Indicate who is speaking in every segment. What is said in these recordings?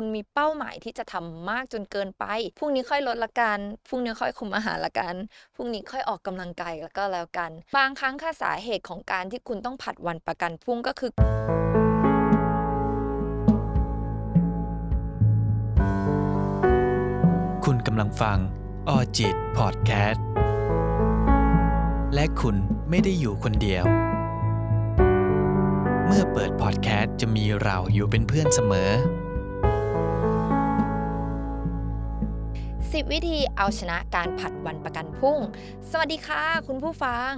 Speaker 1: คุณมีเป้าหมายที่จะทำมากจนเกินไปพรุ่งนี้ค่อยลดละกันพรุ่งนี้ค่อยคุมอาหารละกันพรุ่งนี้ค่อยออกกำลังกายแล้วก็แล้วกัน บางครั้งค่ะสาเหตุของการที่คุณต้องผัดวันประกันพรุ่งก็คือ
Speaker 2: คุณกำลังฟังออจิตพอดแคสต์ และคุณไม่ได้อยู่คนเดียว เมื่อเปิดพอดแคสต์จะมีเราอยู่เป็นเพื่อนเสมอ
Speaker 1: 10 วิธีเอาชนะการผัดวันประกันพรุ่ง สวัสดีค่ะ คุณผู้ฟัง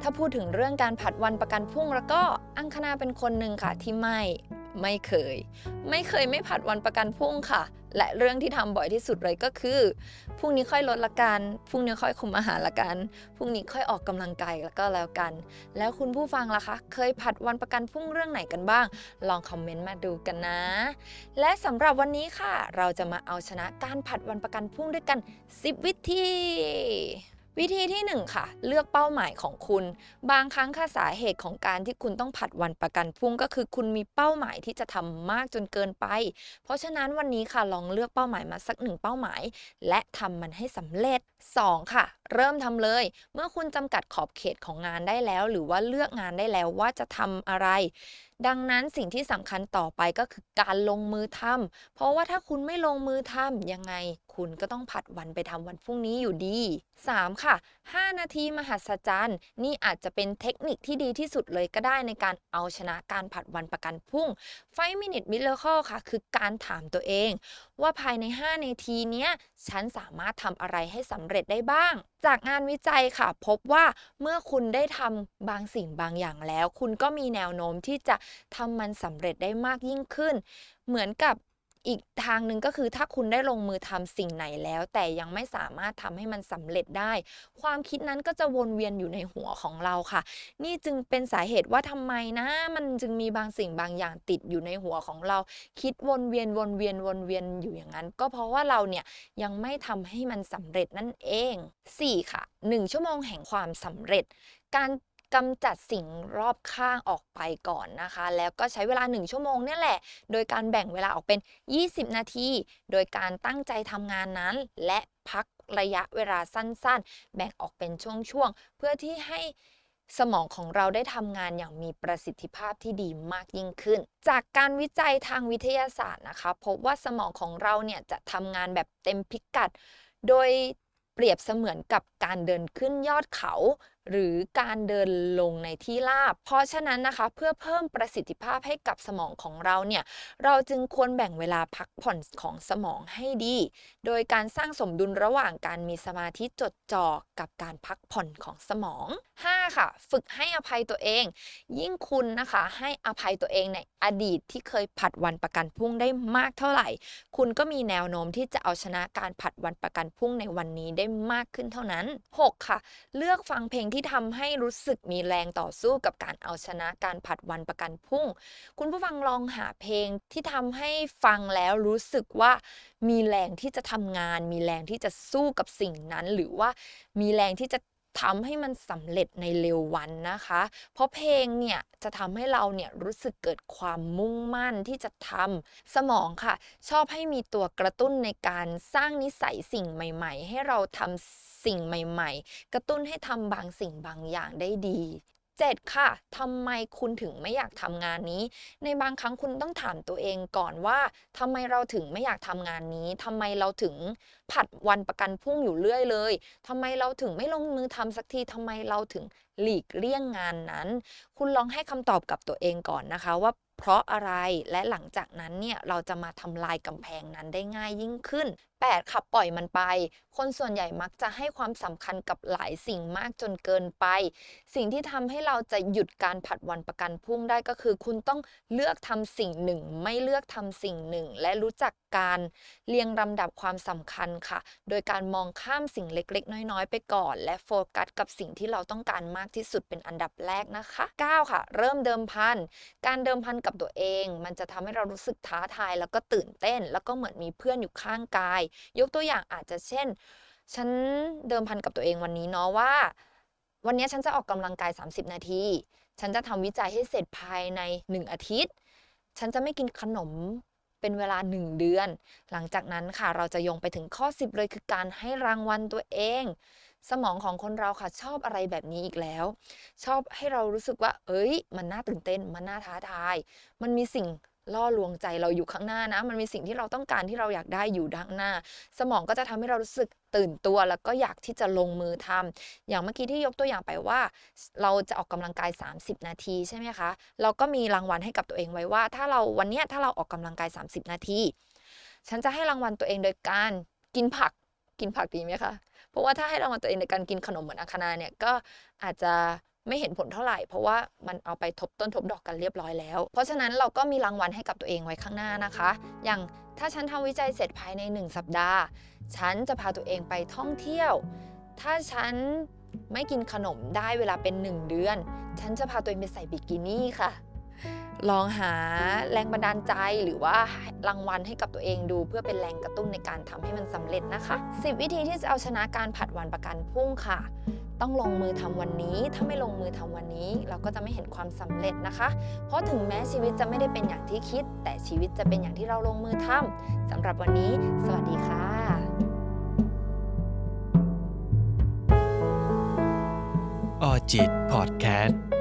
Speaker 1: ถ้าพูดถึงเรื่องการผัดวันประกันพรุ่ง แล้วก็อังคณาเป็นคนหนึ่งค่ะที่ไม่ ไม่เคย ไม่เคยไม่ผัดวันประกันพรุ่งค่ะ และเรื่องที่ทำบ่อยที่สุดเลยก็คือพรุ่งนี้ค่อยลดละกันพรุ่งนี้ค่อยคุมอาหารละกันพรุ่งนี้ค่อยออกกำลังกายแล้วก็แล้วกัน แล้วคุณผู้ฟังล่ะคะ เคยผัดวันประกันพรุ่งเรื่องไหนกันบ้าง ลองคอมเมนต์มาดูกันนะ และสำหรับวันนี้ค่ะ เราจะมาเอาชนะการผัดวันประกันพรุ่งด้วยกัน 10 วิธี วิธีที่ 1 ค่ะ เลือกเป้าหมายของคุณ บางครั้งค่ะสาเหตุของการที่คุณต้องผัดวันประกันพรุ่งก็คือคุณมีเป้าหมายที่จะทำมากจนเกินไป เพราะฉะนั้นวันนี้ค่ะลองเลือกเป้าหมายมาสักหนึ่งเป้าหมาย และทำมันให้สำเร็จ 2 ค่ะ เริ่มทำเลย เมื่อคุณจำกัดขอบเขตของงานได้แล้ว หรือว่าเลือกงานได้แล้วว่าจะทำอะไร ดังนั้นสิ่งที่สำคัญต่อไปก็คือการลงมือทำเพราะว่าถ้าคุณไม่ลงมือทำยังไง คุณก็ต้องผัดวันไปทำวันพรุ่งนี้อยู่ดี 3. ค่ะ 5 นาทีมหัศจรรย์ นี่อาจจะเป็นเทคนิคที่ดีที่สุดเลยก็ได้ในการเอาชนะการผัดวันประกันพรุ่ง 5 minute miracle ค่ะ คือการถามตัวเอง ว่าภายใน 5 นาทีเนี้ยฉันสามารถทำอะไรให้สำเร็จได้บ้าง จากงานวิจัยค่ะ พบว่าเมื่อคุณได้ทำบางสิ่งบางอย่างแล้ว คุณก็มีแนวโน้มที่จะทำมันสำเร็จได้มากยิ่งขึ้น เหมือนกับ อีกทางหนึ่งก็คือถ้าคุณได้ลงมือทำสิ่งไหนแล้ว แต่ยังไม่สามารถทำให้มันสำเร็จได้ ความคิดนั้นก็จะวนเวียนอยู่ในหัวของเราค่ะ นี่จึงเป็นสาเหตุว่าทำไมนะ มันจึงมีบางสิ่งบางอย่างติดอยู่ในหัวของเรา คิดวนเวียนวนเวียนวนเวียนอยู่อย่างนั้น ก็เพราะว่าเราเนี่ยยังไม่ทำให้มันสำเร็จนั่นเอง 4. ค่ะ 1 ชั่วโมงแห่งความสำเร็จ การ กำจัดสิ่งรอบข้างออกไปก่อนนะคะ แล้วก็ใช้เวลา 1 ชั่วโมงนี่แหละ โดยการแบ่งเวลาออกเป็น 20 นาที โดยการตั้งใจทำงานนั้น และพักระยะเวลาสั้นๆ แบ่งออกเป็นช่วงๆ เพื่อที่ให้สมองของเราได้ทำงานอย่างมีประสิทธิภาพที่ดีมากยิ่งขึ้น จากการวิจัยทางวิทยาศาสตร์นะคะ พบว่าสมองของเราเนี่ยจะทำงานแบบเต็มพิกัด โดยเปรียบเสมือนกับการเดินขึ้นยอดเขา หรือการเดินลงในที่ราบ เพราะฉะนั้นนะคะ เพื่อเพิ่มประสิทธิภาพให้กับสมองของเราเนี่ย เราจึงควรแบ่งเวลาพักผ่อนของสมองให้ดี โดยการสร้างสมดุลระหว่างการมีสมาธิจดจ่อกับการพักผ่อนของสมอง 5. ค่ะ ฝึกให้อภัยตัวเอง ยิ่งคุณนะคะ ให้อภัยตัวเองในอดีตที่เคยผัดวันประกันพรุ่งได้มากเท่าไหร่ คุณก็มีแนวโน้มที่จะเอาชนะการผัดวันประกันพรุ่งในวันนี้ได้มากขึ้นเท่านั้น 6. ค่ะ เลือกฟังเพลงที่ทำให้รู้สึกมีแรงต่อสู้กับการเอาชนะการผัดวันประกันพรุ่ง คุณผู้ฟังลองหาเพลงที่ทำให้ฟังแล้วรู้สึกว่ามีแรงที่จะทำงาน มีแรงที่จะสู้กับสิ่งนั้น หรือว่ามีแรงที่จะ ทำให้มันสำเร็จในเร็ววันนะคะ เพราะเพลงเนี่ยจะทำให้เราเนี่ยรู้สึกเกิดความมุ่งมั่นที่จะทำสมองค่ะ ชอบให้มีตัวกระตุ้นในการสร้างนิสัยสิ่งใหม่ ๆ ให้เราทำสิ่งใหม่ ๆ กระตุ้นให้ทำบางสิ่งบางอย่างได้ดี 7. ค่ะ ทำไมคุณถึงไม่อยากทำงานนี้ ในบางครั้งคุณต้องถามตัวเองก่อนว่าทำไมเราถึงไม่อยากทำงานนี้ ทำไมเราถึงผัดวันประกันพรุ่งอยู่เรื่อยเลยทำไมเราถึงไม่ลงมือทำสักทีทำไมเราถึงหลีกเลี่ยงงานนั้น คุณลองให้คำตอบกับตัวเองก่อนนะคะว่าเพราะอะไรและหลังจากนั้นเนี่ยเราจะมาทำลายกำแพงนั้นได้ง่ายยิ่งขึ้น 8. ขับปล่อยมันไป คนส่วนใหญ่มักจะให้ความสำคัญกับหลายสิ่งมากจนเกินไป สิ่งที่ทำให้เราจะหยุดการผัดวันประกันพรุ่งได้ก็คือ คุณต้องเลือกทำสิ่งหนึ่ง ไม่เลือกทำสิ่งหนึ่ง และรู้จักการเรียงลำดับความสำคัญค่ะ โดยการมองข้ามสิ่งเล็กๆ น้อยๆ ไปก่อน และโฟกัสกับสิ่งที่เราต้องการมากที่สุดเป็นอันดับแรกนะคะ 9. ค่ะ เริ่มเดิมพัน การเดิมพันกับตัวเอง มันจะทำให้เรารู้สึกท้าทายแล้วก็ตื่นเต้น แล้วก็เหมือนมีเพื่อนอยู่ข้างกายยกตัวอย่างอาจจะเช่น ฉันเดิมพันกับตัวเองวันนี้เนาะว่า วันนี้ฉันจะออกกำลังกาย 30 นาที ฉันจะทำวิจัยให้เสร็จภายใน 1 อาทิตย์ ฉันจะไม่กินขนมเป็นเวลา 1 เดือน หลังจากนั้นค่ะเราจะยงไปถึงข้อ 10 เลยคือการให้รางวัลตัวเองสมองของคนเราค่ะชอบอะไรแบบนี้อีกแล้ว ชอบให้เรารู้สึกว่า เอ้ย มันน่าตื่นเต้น มันน่าท้าทาย มันมีสิ่ง ล่อลวงใจเราอยู่ข้างหน้านะ มันมีสิ่งที่เราต้องการที่เราอยากได้อยู่ด้านหน้า สมองก็จะทำให้เรารู้สึกตื่นตัวแล้วก็อยากที่จะลงมือทำอย่างเมื่อกี้ที่ยกตัวอย่างไปว่า เราจะออกกำลังกาย 30 นาทีใช่ไหมคะ เราก็มีรางวัลให้กับตัวเองไว้ว่า ถ้าเราวันนี้ถ้าเราออกกำลังกาย 30 นาที ฉันจะให้รางวัลตัวเองโดยการกินผักกินผักดีไหมคะ เพราะว่าถ้าให้รางวัลตัวเองในการกินขนมเหมือนอาคณาเนี่ยก็อาจจะ ไม่เห็นผลเท่าไหร่ เพราะว่ามันเอาไปทบต้นทบดอกกันเรียบร้อยแล้ว เพราะฉะนั้นเราก็มีรางวัลให้กับตัวเองไว้ข้างหน้านะคะ อย่างถ้าฉันทำวิจัยเสร็จภายใน 1 สัปดาห์ ฉันจะพาตัวเองไปท่องเที่ยว ถ้าฉันไม่กินขนมได้เวลาเป็น 1 เดือน ฉันจะพาตัวเองไปใส่บิกินี่ค่ะ ลองหาแรงบันดาลใจหรือว่ารางวัลให้กับตัวเองดู เพื่อเป็นแรงกระตุ้นในการทำให้มันสำเร็จนะคะ 10 วิธีที่จะเอาชนะการผัดวันประกันพรุ่งค่ะ ต้องลงมือทำวันนี้ ถ้าไม่ลงมือทำวันนี้ เราก็จะไม่เห็นความสำเร็จนะคะ เพราะถึงแม้ชีวิตจะไม่ได้เป็นอย่างที่คิด แต่ชีวิตจะเป็นอย่างที่เราลงมือทำสำหรับวันนี้ สวัสดีค่ะ
Speaker 2: ออจิตพอดแคสต์